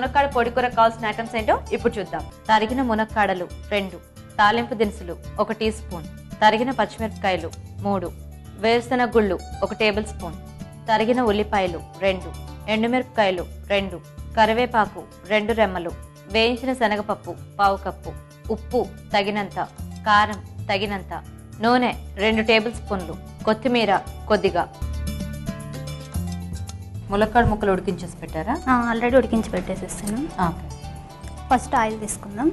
మునక్కాడ పొడికూర కావాల్సిన ఐటమ్స్ ఏంటో ఇప్పుడు చూద్దాం. తరిగిన మునక్కాడలు రెండు. తాలింపు దినుసులు ఒక టీ స్పూన్. తరిగిన పచ్చిమిరపకాయలు మూడు. వేరుశెనగ గుళ్ళు ఒక టేబుల్ స్పూన్. తరిగిన ఉల్లిపాయలు రెండు. ఎండుమిరపకాయలు రెండు. కరివేపాకు రెండు రెమ్మలు. వేయించిన శనగపప్పు పావు కప్పు. ఉప్పు తగినంత. కారం తగినంత. నూనె రెండు టేబుల్ స్పూన్లు. కొత్తిమీర కొద్దిగా. ములక్కాడ ముక్కలు ఉడికించేసి పెట్టారా? ఆల్రెడీ ఉడికించి పెట్టేసేస్తాను ఫస్ట్ ఆయిల్ తీసుకుందాం.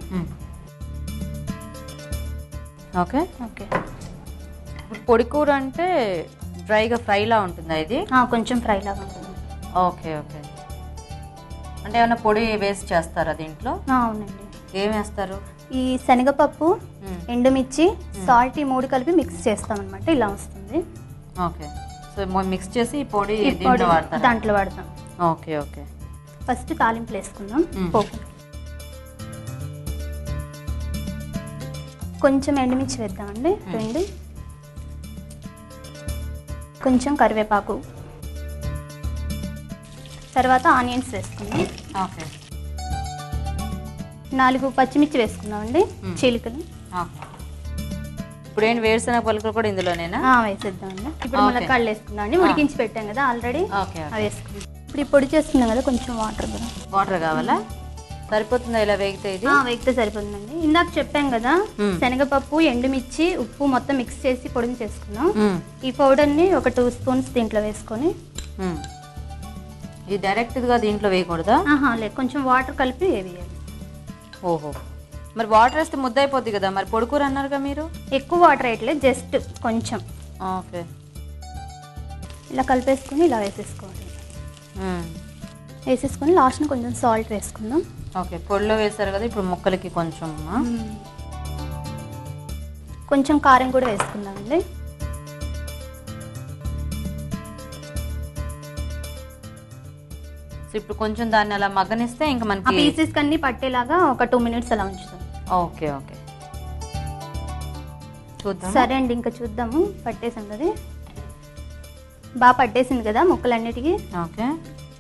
ఓకే. ఓకే. పొడి కూర అంటే డ్రైగా ఫ్రైలా ఉంటుందా ఇది? కొంచెం ఫ్రై లాగా ఉంటుంది. Okay okay. అంటే ఏమైనా పొడి వేసి చేస్తారా దీంట్లో? అవునండి. ఏం వేస్తారు? ఈ శనగపప్పు. ఎండుమిర్చి సాల్ట్ ఈ మూడు కలిపి మిక్స్ చేస్తాం అనమాట ఇలా వస్తుంది. ఓకే. మిక్స్ చేసి పొడి దీంట్లో వాడతారా? దాంట్లో వాడతాం. Okay okay. ఫస్ట్ తాలింపులు వేసుకుందాం. పోపు. కొంచెం ఎండుమిర్చి వేద్దామండి రెండు. కొంచెం కరివేపాకు. తర్వాత ఆనియన్స్ వేసుకుందాం. ఓకే. నాలుగు పచ్చిమిర్చి వేసుకుందామండి. చీలికలు. ఇప్పుడు ఏంటి వేరుశనగ పలుకులు కూడా ఇందులోనేనా? ఆ, వేసేద్దామండి. ఇప్పుడు ఓకే. ములక్కాడలు వేసుకుందామండి ఉడికించి పెట్టాం కదా ఆల్రెడీ అవి వేసుకుందాం. ఇప్పుడు పొడి చేస్తున్నాం కదా కొంచెం వాటర్ వాటర్ కావాలా? సరిపోతుందా ఇలా వేగితే ఇది? ఆ, వేగితే సరిపోతుందండి. ఇందాక చెప్పాం కదా. శనగపప్పు ఎండుమిర్చి ఉప్పు మొత్తం మిక్స్ చేసి పొడిని చేసుకున్నాం. ఈ పౌడర్ని ఒక టూ స్పూన్స్ దీంట్లో వేసుకొని. ఇది డైరెక్ట్గా దీంట్లో వేయకూడదా? లేదు. కొంచెం వాటర్ కలిపి వేయాలి. ఓహో. మరి వాటర్ వేస్తే ముద్ద అయిపోద్ది కదా? మరి పొడి కూర అన్నారుగా మీరు? ఎక్కువ వాటర్ వేయట్లేదు జస్ట్ కొంచెం. ఓకే. ఇలా కలిపేసుకొని ఇలా వేసేసుకోవాలి. వేసేసుకొని లాస్ట్ని కొంచెం సాల్ట్ వేసుకుందాం. ఓకే పొడిలో వేశారు కదా ఇప్పుడు ముక్కలకి కొంచెం? కొంచెం కారం కూడా వేసుకుందామండి. సో ఇప్పుడు కొంచెం దాన్ని అలా మగ్గనిస్తే ఇంకా మనకి పీసెస్ కన్నీ పట్టేలాగా ఒక టూ మినిట్స్ అలా ఉంచుతాం ఓకే ఓకే. చూద్దాం సరే అండి ఇంకా చూద్దాము. పట్టేసింది అది. బాగా పట్టేసింది కదా ముక్కలన్నిటికీ. ఓకే.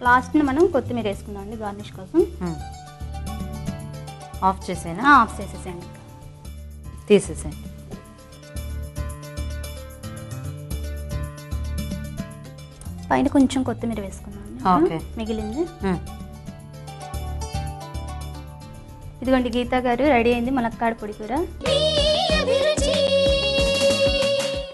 లాస్ట్ని మనం కొత్తిమీర వేసుకుందాం అండి గార్నిష్ కోసం. ఆఫ్ చేసేనా? ఆఫ్ చేసేసేయండి. తీసేసేయండి పైన కొంచెం కొత్తిమీర వేసుకుందాం. మిగిలింది. ఇదిగోండి గీతా గారు రెడీ అయింది ములక్కాడ పొడి కూర.